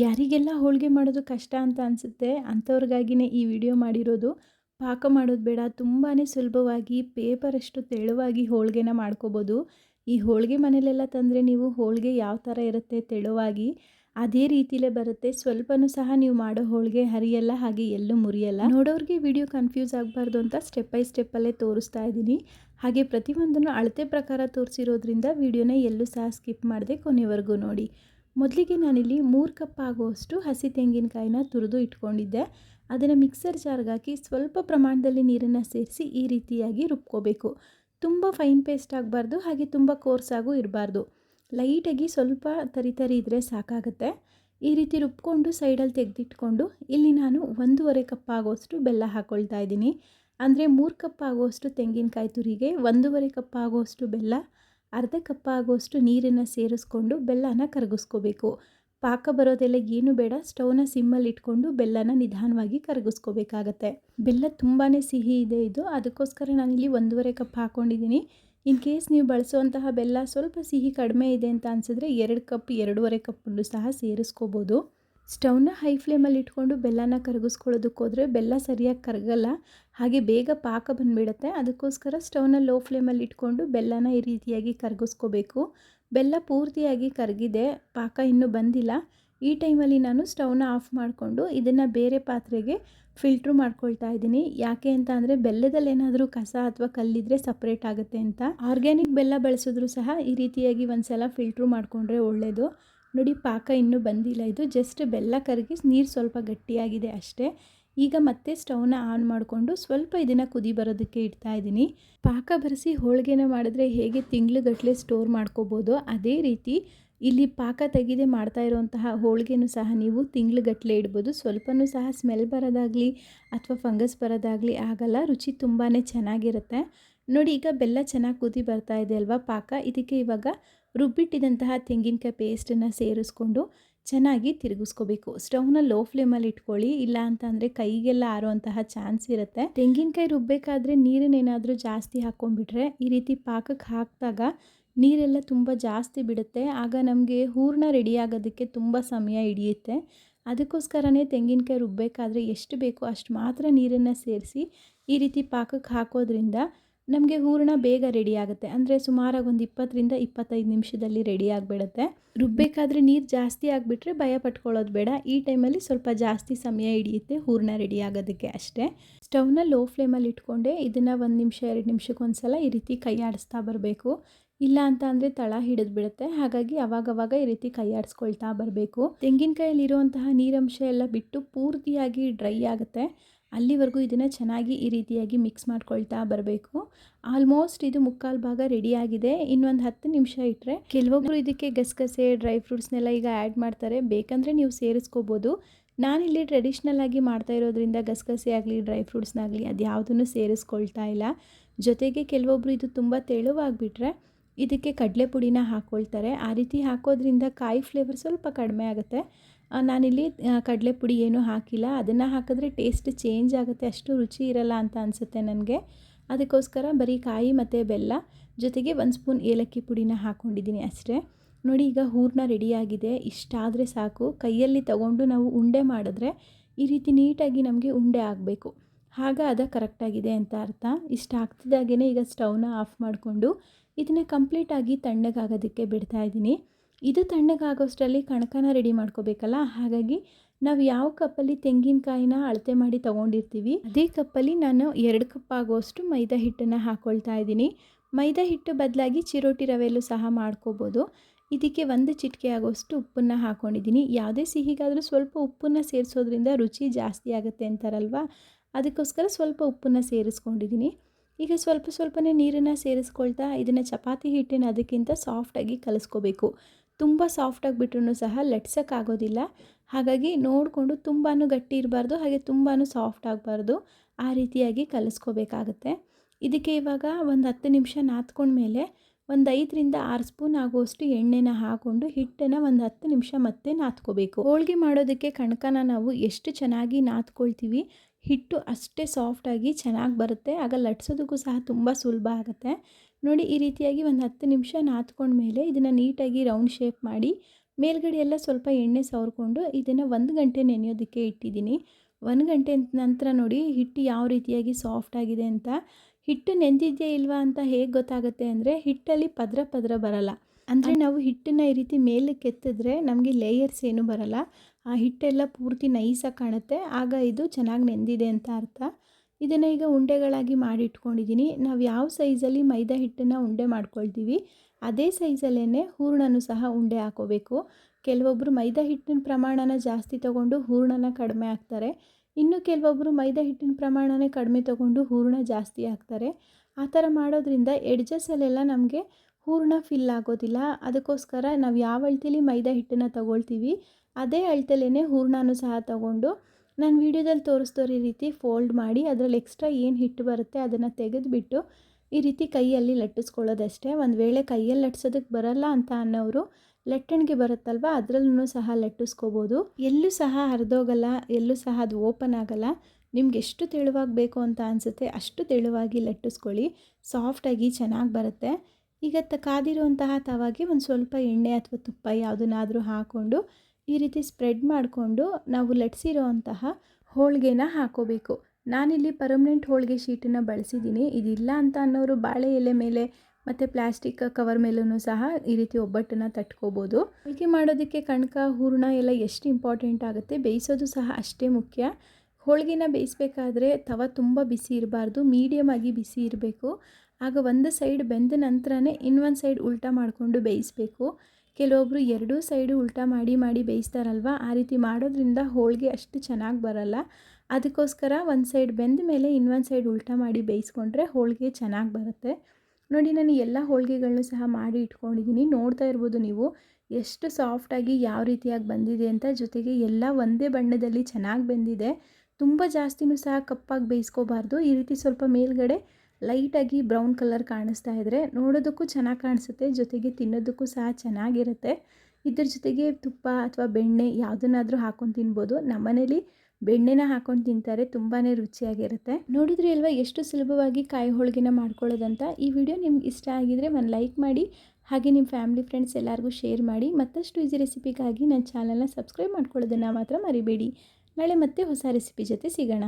ಯಾರಿಗೆಲ್ಲ ಹೋಳಿಗೆ ಮಾಡೋದು ಕಷ್ಟ ಅಂತ ಅನಿಸುತ್ತೆ, ಅಂಥವ್ರಿಗಾಗಿನೇ ಈ ವಿಡಿಯೋ ಮಾಡಿರೋದು. ಪಾಕ ಮಾಡೋದು ಬೇಡ ತುಂಬಾ ಸುಲಭವಾಗಿ, ಪೇಪರಷ್ಟು ತೆಳುವಾಗಿ ಹೋಳಿಗೆನ ಮಾಡ್ಕೋಬೋದು. ಈ ಹೋಳಿಗೆ ಮನೇಲೆಲ್ಲ ತಂದರೆ ನೀವು ಹೋಳಿಗೆ ಯಾವ ಥರ ಇರುತ್ತೆ ತೆಳುವಾಗಿ, ಅದೇ ರೀತಿಲೇ ಬರುತ್ತೆ. ಸ್ವಲ್ಪನೂ ಸಹ ನೀವು ಮಾಡೋ ಹೋಳಿಗೆ ಹರಿಯಲ್ಲ, ಹಾಗೆ ಎಲ್ಲೂ ಮುರಿಯಲ್ಲ. ನೋಡೋರಿಗೆ ವಿಡಿಯೋ ಕನ್ಫ್ಯೂಸ್ ಆಗಬಾರ್ದು ಅಂತ ಸ್ಟೆಪ್ ಬೈ ಸ್ಟೆಪ್ಪಲ್ಲೇ ತೋರಿಸ್ತಾ ಇದ್ದೀನಿ. ಹಾಗೆ ಪ್ರತಿಯೊಂದನ್ನು ಅಳತೆ ಪ್ರಕಾರ ತೋರಿಸಿರೋದ್ರಿಂದ ವಿಡಿಯೋನ ಎಲ್ಲೂ ಸಹ ಸ್ಕಿಪ್ ಮಾಡದೆ ಕೊನೆವರೆಗೂ ನೋಡಿ. ಮೊದಲಿಗೆ ನಾನಿಲ್ಲಿ ಮೂರು ಕಪ್ ಆಗುವಷ್ಟು ಹಸಿ ತೆಂಗಿನಕಾಯಿನ ತುರಿದು ಇಟ್ಕೊಂಡಿದ್ದೆ. ಅದನ್ನು ಮಿಕ್ಸರ್ ಜಾರ್ಗೆ ಹಾಕಿ ಸ್ವಲ್ಪ ಪ್ರಮಾಣದಲ್ಲಿ ನೀರನ್ನು ಸೇರಿಸಿ ಈ ರೀತಿಯಾಗಿ ರುಬ್ಕೋಬೇಕು. ತುಂಬ ಫೈನ್ ಪೇಸ್ಟ್ ಆಗಬಾರ್ದು, ಹಾಗೆ ತುಂಬ ಕೋರ್ಸಾಗೂ ಇರಬಾರ್ದು. ಲೈಟಾಗಿ ಸ್ವಲ್ಪ ತರಿ ತರಿ ಇದ್ದರೆ ಸಾಕಾಗುತ್ತೆ. ಈ ರೀತಿ ರುಬ್ಕೊಂಡು ಸೈಡಲ್ಲಿ ತೆಗೆದಿಟ್ಕೊಂಡು ಇಲ್ಲಿ ನಾನು ಒಂದೂವರೆ ಕಪ್ ಆಗೋಷ್ಟು ಬೆಲ್ಲ ಹಾಕ್ಕೊಳ್ತಾ ಇದ್ದೀನಿ. ಅಂದರೆ ಮೂರು ಕಪ್ ಆಗುವಷ್ಟು ತೆಂಗಿನಕಾಯಿ ತುರಿಗೆ, ಒಂದೂವರೆ ಕಪ್ ಆಗುವಷ್ಟು ಬೆಲ್ಲ ಅರ್ಧ ಕಪ್ ಆಗುವಷ್ಟು ನೀರನ್ನು ಸೇರಿಸ್ಕೊಂಡು ಬೆಲ್ಲನ ಕರಗಿಸ್ಕೋಬೇಕು. ಪಾಕ ಬರೋದೆಲ್ಲ ಏನು ಬೇಡ. ಸ್ಟವ್ನ ಸಿಮ್ಮಲ್ಲಿ ಇಟ್ಕೊಂಡು ಬೆಲ್ಲನ ನಿಧಾನವಾಗಿ ಕರಗಿಸ್ಕೋಬೇಕಾಗತ್ತೆ. ಬೆಲ್ಲ ತುಂಬಾ ಸಿಹಿ ಇದೆ ಇದು. ಅದಕ್ಕೋಸ್ಕರ ನಾನಿಲ್ಲಿ ಒಂದೂವರೆ ಕಪ್ ಹಾಕ್ಕೊಂಡಿದ್ದೀನಿ ಇನ್ ಕೇಸ್ ನೀವು ಬಳಸುವಂತಹ ಬೆಲ್ಲ ಸ್ವಲ್ಪ ಸಿಹಿ ಕಡಿಮೆ ಇದೆ ಅಂತ ಅನಿಸಿದ್ರೆ ಎರಡು ಕಪ್, ಎರಡೂವರೆ ಕಪ್ಪನ್ನು ಸಹ ಸೇರಿಸ್ಕೋಬೋದು. ಸ್ಟವ್ನ ಹೈ ಫ್ಲೇಮಲ್ಲಿ ಇಟ್ಕೊಂಡು ಬೆಲ್ಲನ ಕರಗಿಸ್ಕೊಳ್ಳೋದಕ್ಕೆ ಹೋದರೆ ಬೆಲ್ಲ ಸರಿಯಾಗಿ ಕರಗಲ್ಲ. ಹಾಗೆ ಬೇಗ ಪಾಕ ಬಂದುಬಿಡುತ್ತೆ. ಅದಕ್ಕೋಸ್ಕರ ಸ್ಟವ್ನ ಲೋ ಫ್ಲೇಮಲ್ಲಿ ಇಟ್ಕೊಂಡು ಬೆಲ್ಲನ ಈ ರೀತಿಯಾಗಿ ಕರಗಿಸ್ಕೋಬೇಕು. ಬೆಲ್ಲ ಪೂರ್ತಿಯಾಗಿ ಕರಗಿದೆ, ಪಾಕ ಇನ್ನೂ ಬಂದಿಲ್ಲ. ಈ ಟೈಮಲ್ಲಿ ನಾನು ಸ್ಟವ್ನ ಆಫ್ ಮಾಡಿಕೊಂಡು ಇದನ್ನು ಬೇರೆ ಪಾತ್ರೆಗೆ ಫಿಲ್ಟ್ರು ಮಾಡ್ಕೊಳ್ತಾ ಇದ್ದೀನಿ. ಯಾಕೆ ಅಂತ ಅಂದರೆ ಬೆಲ್ಲದಲ್ಲಿ ಏನಾದರೂ ಕಸ ಅಥವಾ ಕಲ್ಲಿದ್ರೆ ಸಪ್ರೇಟ್ ಆಗುತ್ತೆ ಅಂತ. ಆರ್ಗ್ಯಾನಿಕ್ ಬೆಲ್ಲ ಬಳಸಿದ್ರು ಸಹ ಈ ರೀತಿಯಾಗಿ ಒಂದು ಸಲ ಫಿಲ್ಟ್ರು ಮಾಡಿಕೊಂಡ್ರೆ ಒಳ್ಳೆಯದು ನೋಡಿ, ಪಾಕ ಇನ್ನೂ ಬಂದಿಲ್ಲ ಇದು. ಜಸ್ಟ್ ಬೆಲ್ಲ ಕರಗಿ ನೀರು ಸ್ವಲ್ಪ ಗಟ್ಟಿಯಾಗಿದೆ ಅಷ್ಟೇ. ಈಗ ಮತ್ತೆ ಸ್ಟವ್ನ ಆನ್ ಮಾಡಿಕೊಂಡು ಸ್ವಲ್ಪ ಇದನ್ನು ಕುದಿ ಬರೋದಕ್ಕೆ ಇಡ್ತಾ ಇದ್ದೀನಿ. ಪಾಕ ಬರೆಸಿ ಹೋಳಿಗೆನ ಮಾಡಿದ್ರೆ ಹೇಗೆ ತಿಂಗ್ಳುಗಟ್ಟಲೆ ಸ್ಟೋರ್ ಮಾಡ್ಕೋಬೋದು, ಅದೇ ರೀತಿ ಇಲ್ಲಿ ಪಾಕ ತೆಗೆದೇ ಮಾಡ್ತಾ ಇರುವಂತಹ ಹೋಳಿಗೆನೂ ಸಹ ನೀವು ತಿಂಗ್ಳುಗಟ್ಟಲೆ ಇಡ್ಬೋದು. ಸ್ವಲ್ಪನೂ ಸಹ ಸ್ಮೆಲ್ ಬರೋದಾಗಲಿ ಅಥವಾ ಫಂಗಸ್ ಬರೋದಾಗಲಿ ಆಗಲ್ಲ, ರುಚಿ ತುಂಬಾ ಚೆನ್ನಾಗಿರುತ್ತೆ. ನೋಡಿ, ಈಗ ಬೆಲ್ಲ ಚೆನ್ನಾಗಿ ಕುದಿ ಬರ್ತಾ ಇದೆ ಅಲ್ವಾ ಪಾಕ? ಇದಕ್ಕೆ ಇವಾಗ ರುಬ್ಬಿಟ್ಟಿದಂತಹ ತೆಂಗಿನಕಾಯಿ ಪೇಸ್ಟನ್ನು ಸೇರಿಸ್ಕೊಂಡು ಚೆನ್ನಾಗಿ ತಿರುಗಿಸ್ಕೋಬೇಕು. ಸ್ಟವ್ನ ಲೋ ಫ್ಲೇಮಲ್ಲಿ ಇಟ್ಕೊಳ್ಳಿ. ಇಲ್ಲ ಅಂತಂದರೆ ಕೈಗೆಲ್ಲ ಆರುವಂತಹ ಚಾನ್ಸ್ ಇರುತ್ತೆ. ತೆಂಗಿನಕಾಯಿ ರುಬ್ಬಬೇಕಾದ್ರೆ ನೀರನ್ನೇನಾದರೂ ಜಾಸ್ತಿ ಹಾಕ್ಕೊಂಡ್ಬಿಟ್ರೆ ಈ ರೀತಿ ಪಾಕಕ್ಕೆ ಹಾಕಿದಾಗ ನೀರೆಲ್ಲ ತುಂಬ ಜಾಸ್ತಿ ಬಿಡುತ್ತೆ. ಆಗ ನಮಗೆ ಹೂರ್ಣ ರೆಡಿ ಆಗೋದಕ್ಕೆ ತುಂಬ ಸಮಯ ಹಿಡಿಯುತ್ತೆ. ಅದಕ್ಕೋಸ್ಕರನೇ ತೆಂಗಿನಕಾಯಿ ರುಬ್ಬಬೇಕಾದ್ರೆ ಎಷ್ಟು ಬೇಕೋ ಅಷ್ಟು ಮಾತ್ರ ನೀರನ್ನು ಸೇರಿಸಿ ಈ ರೀತಿ ಪಾಕಕ್ಕೆ ಹಾಕೋದ್ರಿಂದ ನಮಗೆ ಹೂರಣ ಬೇಗ ರೆಡಿ ಆಗುತ್ತೆ. ಅಂದರೆ ಸುಮಾರಾಗಿ ಒಂದು ಇಪ್ಪತ್ತರಿಂದ ಇಪ್ಪತ್ತೈದು ನಿಮಿಷದಲ್ಲಿ ರೆಡಿ ಆಗಿಬಿಡುತ್ತೆ. ರುಬ್ಬಬೇಕಾದ್ರೆ ನೀರು ಜಾಸ್ತಿ ಆಗಿಬಿಟ್ರೆ ಭಯ ಪಟ್ಕೊಳ್ಳೋದು ಬೇಡ. ಈ ಟೈಮಲ್ಲಿ ಸ್ವಲ್ಪ ಜಾಸ್ತಿ ಸಮಯ ಹಿಡಿಯುತ್ತೆ ಹೂರಣ ರೆಡಿ ಆಗೋದಕ್ಕೆ ಅಷ್ಟೇ. ಸ್ಟವ್ನ ಲೋ ಫ್ಲೇಮಲ್ಲಿ ಇಟ್ಕೊಂಡೆ ಇದನ್ನು ಒಂದು ನಿಮಿಷ, ಎರಡು ನಿಮಿಷಕ್ಕೊಂದ್ಸಲ ಈ ರೀತಿ ಕೈ ಆಡಿಸ್ತಾ ಬರಬೇಕು. ಇಲ್ಲ ಅಂತ ಅಂದರೆ ತಳ ಹಿಡಿದು ಬಿಡುತ್ತೆ ಹಾಗಾಗಿ ಅವಾಗವಾಗ ಈ ರೀತಿ ಕೈ ಆಡಿಸ್ಕೊಳ್ತಾ ಬರಬೇಕು. ತೆಂಗಿನಕಾಯಲ್ಲಿ ಇರುವಂತಹ ನೀರಂಶ ಎಲ್ಲ ಬಿಟ್ಟು ಪೂರ್ತಿಯಾಗಿ ಡ್ರೈ ಆಗುತ್ತೆ. ಅಲ್ಲಿವರೆಗೂ ಇದನ್ನು ಚೆನ್ನಾಗಿ ಈ ರೀತಿಯಾಗಿ ಮಿಕ್ಸ್ ಮಾಡ್ಕೊಳ್ತಾ ಬರಬೇಕು. ಆಲ್ಮೋಸ್ಟ್ ಇದು ಮುಕ್ಕಾಲು ಭಾಗ ರೆಡಿಯಾಗಿದೆ ಇನ್ನೊಂದು ಹತ್ತು ನಿಮಿಷ ಇಟ್ಟರೆ ಕೆಲವೊಬ್ಬರು ಇದಕ್ಕೆ ಗಸಗಸೆ ಡ್ರೈ ಫ್ರೂಟ್ಸ್ನೆಲ್ಲ ಈಗ ಆ್ಯಡ್ ಮಾಡ್ತಾರೆ. ಬೇಕಂದರೆ ನೀವು ಸೇರಿಸ್ಕೋಬೋದು. ನಾನಿಲ್ಲಿ ಟ್ರೆಡಿಷ್ನಲ್ ಆಗಿ ಮಾಡ್ತಾ ಇರೋದ್ರಿಂದ ಗಸಗಸೆ ಆಗಲಿ ಡ್ರೈ ಫ್ರೂಟ್ಸ್ನಾಗಲಿ ಅದು ಯಾವುದನ್ನು ಸೇರಿಸ್ಕೊಳ್ತಾ ಇಲ್ಲ. ಜೊತೆಗೆ ಕೆಲವೊಬ್ಬರು ಇದು ತುಂಬ ತೆಳುವಾಗಿಬಿಟ್ರೆ ಇದಕ್ಕೆ ಕಡಲೆ ಪುಡಿನ ಹಾಕ್ಕೊಳ್ತಾರೆ ಆ ರೀತಿ ಹಾಕೋದ್ರಿಂದ ಕಾಯಿ ಫ್ಲೇವರ್ ಸ್ವಲ್ಪ ಕಡಿಮೆ ಆಗುತ್ತೆ. ನಾನಿಲ್ಲಿ ಕಡಲೆ ಪುಡಿ ಏನೂ ಹಾಕಿಲ್ಲ. ಅದನ್ನು ಹಾಕಿದ್ರೆ ಟೇಸ್ಟ್ ಚೇಂಜ್ ಆಗುತ್ತೆ. ಅಷ್ಟು ರುಚಿ ಇರಲ್ಲ ಅಂತ ಅನಿಸುತ್ತೆ ನನಗೆ. ಅದಕ್ಕೋಸ್ಕರ ಬರೀ ಕಾಯಿ ಮತ್ತು ಬೆಲ್ಲ, ಜೊತೆಗೆ ಒಂದು ಸ್ಪೂನ್ ಏಲಕ್ಕಿ ಪುಡಿನ ಹಾಕ್ಕೊಂಡಿದ್ದೀನಿ ಅಷ್ಟೇ. ನೋಡಿ, ಈಗ ಹೂರಣ ರೆಡಿಯಾಗಿದೆ ಇಷ್ಟಾದರೆ ಸಾಕು. ಕೈಯಲ್ಲಿ ತಗೊಂಡು ನಾವು ಉಂಡೆ ಮಾಡಿದ್ರೆ ಈ ರೀತಿ ನೀಟಾಗಿ ನಮಗೆ ಉಂಡೆ ಆಗಬೇಕು. ಆಗ ಅದು ಕರೆಕ್ಟಾಗಿದೆ ಅಂತ ಅರ್ಥ. ಇಷ್ಟ ಆಗ್ತಿದ್ದಾಗೇ ಈಗ ಸ್ಟವ್ನ ಆಫ್ ಮಾಡಿಕೊಂಡು ಇದನ್ನು ಕಂಪ್ಲೀಟಾಗಿ ತಣ್ಣಗಾಗೋದಕ್ಕೆ ಬಿಡ್ತಾ ಇದ್ದೀನಿ. ಇದು ತಣ್ಣಗಾಗೋಷ್ಟರಲ್ಲಿ ಕಣಕನ ರೆಡಿ ಮಾಡ್ಕೋಬೇಕಲ್ಲ? ಹಾಗಾಗಿ ನಾವು ಯಾವ ಕಪ್ಪಲ್ಲಿ ತೆಂಗಿನಕಾಯಿನ ಅಳತೆ ಮಾಡಿ ತೊಗೊಂಡಿರ್ತೀವಿ, ಅದೇ ಕಪ್ಪಲ್ಲಿ ನಾನು ಎರಡು ಕಪ್ ಆಗೋಷ್ಟು ಮೈದಾ ಹಿಟ್ಟನ್ನು ಹಾಕ್ಕೊಳ್ತಾ ಇದ್ದೀನಿ. ಮೈದಾ ಹಿಟ್ಟು ಬದಲಾಗಿ ಚಿರೋಟಿ ರವೆಯಲ್ಲೂ ಸಹ ಮಾಡ್ಕೋಬೋದು. ಇದಕ್ಕೆ ಒಂದು ಚಿಟಿಕೆ ಆಗೋಷ್ಟು ಉಪ್ಪನ್ನು ಹಾಕ್ಕೊಂಡಿದ್ದೀನಿ ಯಾವುದೇ ಸಿಹಿಗಾದರೂ ಸ್ವಲ್ಪ ಉಪ್ಪನ್ನು ಸೇರಿಸೋದ್ರಿಂದ ರುಚಿ ಜಾಸ್ತಿ ಆಗುತ್ತೆ ಅಂತಾರಲ್ವ? ಅದಕ್ಕೋಸ್ಕರ ಸ್ವಲ್ಪ ಉಪ್ಪನ್ನು ಸೇರಿಸ್ಕೊಂಡಿದ್ದೀನಿ. ಈಗ ಸ್ವಲ್ಪ ಸ್ವಲ್ಪನೇ ನೀರನ್ನು ಸೇರಿಸ್ಕೊಳ್ತಾ ಇದನ್ನು ಚಪಾತಿ ಹಿಟ್ಟಿನ ಅದಕ್ಕಿಂತ ಸಾಫ್ಟಾಗಿ ಕಲಿಸ್ಕೋಬೇಕು. ತುಂಬ ಸಾಫ್ಟಾಗಿ ಬಿಟ್ರೂ ಸಹ ಲಟ್ಸೋಕ್ಕಾಗೋದಿಲ್ಲ ಹಾಗಾಗಿ ನೋಡಿಕೊಂಡು ತುಂಬಾ ಗಟ್ಟಿ ಇರಬಾರ್ದು, ಹಾಗೆ ತುಂಬಾ ಸಾಫ್ಟ್ ಆಗಬಾರ್ದು. ಆ ರೀತಿಯಾಗಿ ಕಲಿಸ್ಕೋಬೇಕಾಗತ್ತೆ. ಇದಕ್ಕೆ ಇವಾಗ ಒಂದು ಹತ್ತು ನಿಮಿಷ ನಾದ್ಕೊಂಡ್ಮೇಲೆ ಒಂದು ಐದರಿಂದ ಆರು ಸ್ಪೂನ್ ಆಗುವಷ್ಟು ಎಣ್ಣೆನ ಹಾಕ್ಕೊಂಡು ಹಿಟ್ಟನ್ನು ಒಂದು ಹತ್ತು ನಿಮಿಷ ಮತ್ತೆ ನಾದ್ಕೋಬೇಕು ಹೋಳಿಗೆ ಮಾಡೋದಕ್ಕೆ ಕಣಕನ ನಾವು ಎಷ್ಟು ಚೆನ್ನಾಗಿ ನಾದ್ಕೊಳ್ತೀವಿ ಹಿಟ್ಟು ಅಷ್ಟೇ ಸಾಫ್ಟಾಗಿ ಚೆನ್ನಾಗಿ ಬರುತ್ತೆ. ಆಗ ಲಟ್ಸೋದಕ್ಕೂ ಸಹ ತುಂಬ ಸುಲಭ ಆಗುತ್ತೆ. ನೋಡಿ ಈ ರೀತಿಯಾಗಿ ಒಂದು ಹತ್ತು ನಿಮಿಷ ನಾದ್ಕೊಂಡ್ಮೇಲೆ ಇದನ್ನು ನೀಟಾಗಿ ರೌಂಡ್ ಶೇಪ್ ಮಾಡಿ ಮೇಲ್ಗಡೆ ಎಲ್ಲ ಸ್ವಲ್ಪ ಎಣ್ಣೆ ಸವರ್ಕೊಂಡು ಇದನ್ನು ಒಂದು ಗಂಟೆ ನೆನೆಯೋದಕ್ಕೆ ಇಟ್ಟಿದ್ದೀನಿ. ಒಂದು ಗಂಟೆ ನಂತರ ನೋಡಿ ಹಿಟ್ಟು ಯಾವ ರೀತಿಯಾಗಿ ಸಾಫ್ಟ್ ಆಗಿದೆ ಅಂತ. ಹಿಟ್ಟು ನೆಂದಿದೆಯಾ ಇಲ್ವಾ ಅಂತ ಹೇಗೆ ಗೊತ್ತಾಗುತ್ತೆ ಅಂದರೆ ಹಿಟ್ಟಲ್ಲಿ ಪದ್ರ ಪದ್ರ ಬರಲ್ಲ. ಅಂದರೆ ನಾವು ಹಿಟ್ಟನ್ನ ಈ ರೀತಿ ಮೇಲಕ್ಕೆ ಎತ್ತಿದ್ರೆ ನಮಗೆ ಲೇಯರ್ಸ್ ಏನು ಬರಲ್ಲ. ಆ ಹಿಟ್ಟೆಲ್ಲ ಪೂರ್ತಿ ನೈಸಾಗಿ ಕಾಣುತ್ತೆ. ಆಗ ಇದು ಚೆನ್ನಾಗಿ ನೆಂದಿದೆ ಅಂತ ಅರ್ಥ. ಇದನ್ನು ಈಗ ಉಂಡೆಗಳಾಗಿ ಮಾಡಿಟ್ಕೊಂಡಿದ್ದೀನಿ ನಾವು ಯಾವ ಸೈಜಲ್ಲಿ ಮೈದಾ ಹಿಟ್ಟನ್ನು ಉಂಡೆ ಮಾಡ್ಕೊಳ್ತೀವಿ, ಅದೇ ಸೈಜಲ್ಲೇ ಹೂರಣನೂ ಸಹ ಉಂಡೆ ಹಾಕೋಬೇಕು. ಕೆಲವೊಬ್ಬರು ಮೈದಾ ಹಿಟ್ಟಿನ ಪ್ರಮಾಣನ ಜಾಸ್ತಿ ತಗೊಂಡು ಹೂರಣನ ಕಡಿಮೆ ಹಾಕ್ತಾರೆ. ಇನ್ನು ಕೆಲವೊಬ್ಬರು ಮೈದಾ ಹಿಟ್ಟಿನ ಪ್ರಮಾಣನೇ ಕಡಿಮೆ ತಗೊಂಡು ಹೂರಣ ಜಾಸ್ತಿ ಹಾಕ್ತಾರೆ. ಆ ಥರ ಮಾಡೋದ್ರಿಂದ ಎಡ್ಜಸ್ಸಲ್ಲೆಲ್ಲ ನಮಗೆ ಹೂರಣ ಫಿಲ್ ಆಗೋದಿಲ್ಲ. ಅದಕ್ಕೋಸ್ಕರ ನಾವು ಯಾವ ಅಳ್ತೀಲಿ ಮೈದಾ ಹಿಟ್ಟನ್ನು ತಗೊಳ್ತೀವಿ, ಅದೇ ಅಳತೆಲೇ ಹೂರಣನೂ ಸಹ ತಗೊಂಡು ನಾನು ವೀಡಿಯೋದಲ್ಲಿ ಈ ರೀತಿ ಫೋಲ್ಡ್ ಮಾಡಿ, ಅದರಲ್ಲಿ ಎಕ್ಸ್ಟ್ರಾ ಏನು ಹಿಟ್ಟು ಬರುತ್ತೆ ಅದನ್ನು ತೆಗೆದುಬಿಟ್ಟು ಈ ರೀತಿ ಕೈಯಲ್ಲಿ ಲಟ್ಟಿಸ್ಕೊಳ್ಳೋದಷ್ಟೇ. ಒಂದು ವೇಳೆ ಕೈಯಲ್ಲಿ ಲಟ್ಸೋದಕ್ಕೆ ಬರಲ್ಲ ಅಂತ ಅನ್ನೋರು ಲಟ್ಟಣಿಗೆ ಬರುತ್ತಲ್ವ ಅದರಲ್ಲೂ ಸಹ ಲಟ್ಟಿಸ್ಕೋಬೋದು. ಎಲ್ಲೂ ಸಹ ಹರಿದೋಗಲ್ಲ, ಎಲ್ಲೂ ಸಹ ಅದು ಓಪನ್ ಆಗಲ್ಲ. ನಿಮ್ಗೆ ಎಷ್ಟು ತೆಳುವಾಗಿ ಬೇಕು ಅಂತ ಅನಿಸುತ್ತೆ ಅಷ್ಟು ತೆಳುವಾಗಿ ಲಟ್ಟಿಸ್ಕೊಳ್ಳಿ. ಸಾಫ್ಟಾಗಿ ಚೆನ್ನಾಗಿ ಬರುತ್ತೆ. ಈಗ ತ ಕಾದಿರುವಂತಹ ತವಾಗಿ ಒಂದು ಸ್ವಲ್ಪ ಎಣ್ಣೆ ಅಥವಾ ತುಪ್ಪ ಯಾವುದನ್ನಾದರೂ ಹಾಕ್ಕೊಂಡು ಈ ರೀತಿ ಸ್ಪ್ರೆಡ್ ಮಾಡಿಕೊಂಡು ನಾವು ಲಟ್ಸಿರೋ ಅಂತಹ ಹೋಳಿಗೆನ ಹಾಕೋಬೇಕು. ನಾನಿಲ್ಲಿ ಪರ್ಮನೆಂಟ್ ಹೋಳಿಗೆ ಶೀಟನ್ನು ಬಳಸಿದ್ದೀನಿ. ಇದಿಲ್ಲ ಅಂತ ಅನ್ನೋರು ಬಾಳೆ ಎಲೆ ಮೇಲೆ ಮತ್ತು ಪ್ಲಾಸ್ಟಿಕ್ ಕವರ್ ಮೇಲೂ ಸಹ ಈ ರೀತಿ ಒಬ್ಬಟ್ಟನ್ನು ತಟ್ಕೋಬೋದು. ಹೋಳಿಗೆ ಮಾಡೋದಕ್ಕೆ ಕಣಕ, ಹೂರಣ ಎಲ್ಲ ಎಷ್ಟು ಇಂಪಾರ್ಟೆಂಟ್ ಆಗುತ್ತೆ? ಬೇಯಿಸೋದು ಸಹ ಅಷ್ಟೇ ಮುಖ್ಯ. ಹೋಳಿಗೆನ ಬೇಯಿಸಬೇಕಾದ್ರೆ ತವ ತುಂಬ ಬಿಸಿ ಇರಬಾರ್ದು ಮೀಡಿಯಮ್ ಆಗಿ ಬಿಸಿ ಇರಬೇಕು. ಆಗ ಒಂದು ಸೈಡ್ ಬೆಂದ ನಂತರನೇ ಇನ್ನೊಂದು ಸೈಡ್ ಉಲ್ಟಾ ಮಾಡಿಕೊಂಡು ಬೇಯಿಸಬೇಕು. ಕೆಲವೊಬ್ಬರು ಎರಡೂ ಸೈಡು ಉಲ್ಟಾ ಮಾಡಿ ಮಾಡಿ ಬೇಯಿಸ್ತಾರಲ್ವ? ಆ ರೀತಿ ಮಾಡೋದ್ರಿಂದ ಹೋಳಿಗೆ ಅಷ್ಟು ಚೆನ್ನಾಗಿ ಬರಲ್ಲ. ಅದಕ್ಕೋಸ್ಕರ ಒಂದು ಸೈಡ್ ಬೆಂದ ಮೇಲೆ ಇನ್ನೊಂದು ಸೈಡ್ ಉಲ್ಟಾ ಮಾಡಿ ಬೇಯಿಸ್ಕೊಂಡ್ರೆ ಹೋಳಿಗೆ ಚೆನ್ನಾಗಿ ಬರುತ್ತೆ. ನೋಡಿ, ನಾನು ಎಲ್ಲ ಹೋಳಿಗೆಗಳನ್ನೂ ಸಹ ಮಾಡಿ ಇಟ್ಕೊಂಡಿದ್ದೀನಿ ನೋಡ್ತಾ ಇರ್ಬೋದು ನೀವು ಎಷ್ಟು ಸಾಫ್ಟಾಗಿ ಯಾವ ರೀತಿಯಾಗಿ ಬಂದಿದೆ ಅಂತ. ಜೊತೆಗೆ ಎಲ್ಲ ಒಂದೇ ಬಣ್ಣದಲ್ಲಿ ಚೆನ್ನಾಗಿ ಬೆಂದಿದೆ. ತುಂಬ ಜಾಸ್ತಿನೂ ಸಹ ಕಪ್ಪಾಗಿ ಬೇಯಿಸ್ಕೋಬಾರ್ದು. ಈ ರೀತಿ ಸ್ವಲ್ಪ ಮೇಲ್ಗಡೆ ಲೈಟಾಗಿ ಬ್ರೌನ್ ಕಲರ್ ಕಾಣಿಸ್ತಾ ಇದ್ದರೆ ನೋಡೋದಕ್ಕೂ ಚೆನ್ನಾಗಿ ಕಾಣಿಸುತ್ತೆ. ಜೊತೆಗೆ ತಿನ್ನೋದಕ್ಕೂ ಸಹ ಚೆನ್ನಾಗಿರುತ್ತೆ. ಇದ್ರ ಜೊತೆಗೆ ತುಪ್ಪ ಅಥವಾ ಬೆಣ್ಣೆ ಯಾವುದನ್ನಾದರೂ ಹಾಕೊಂಡು ತಿನ್ಬೋದು. ನಮ್ಮನೇಲಿ ಬೆಣ್ಣೆನ ಹಾಕೊಂಡು ತಿಂತಾರೆ ತುಂಬಾ ರುಚಿಯಾಗಿರುತ್ತೆ. ನೋಡಿದ್ರಿ ಅಲ್ವಾ ಎಷ್ಟು ಸುಲಭವಾಗಿ ಕಾಯಿ ಹೋಳಿಗೆನ ಮಾಡ್ಕೊಳ್ಳೋದಂತ? ಈ ವಿಡಿಯೋ ನಿಮ್ಗೆ ಇಷ್ಟ ಆಗಿದರೆ ಒಂದು ಲೈಕ್ ಮಾಡಿ, ಹಾಗೆ ನಿಮ್ಮ ಫ್ಯಾಮಿಲಿ ಫ್ರೆಂಡ್ಸ್ ಎಲ್ಲರಿಗೂ ಶೇರ್ ಮಾಡಿ. ಮತ್ತಷ್ಟು ಈಸಿ ರೆಸಿಪಿಗಾಗಿ ನನ್ನ ಚಾನಲ್ನ ಸಬ್ಸ್ಕ್ರೈಬ್ ಮಾಡ್ಕೊಳ್ಳೋದನ್ನು ಮಾತ್ರ ಮರಿಬೇಡಿ. ನಾಳೆ ಮತ್ತೆ ಹೊಸ ರೆಸಿಪಿ ಜೊತೆ ಸಿಗೋಣ.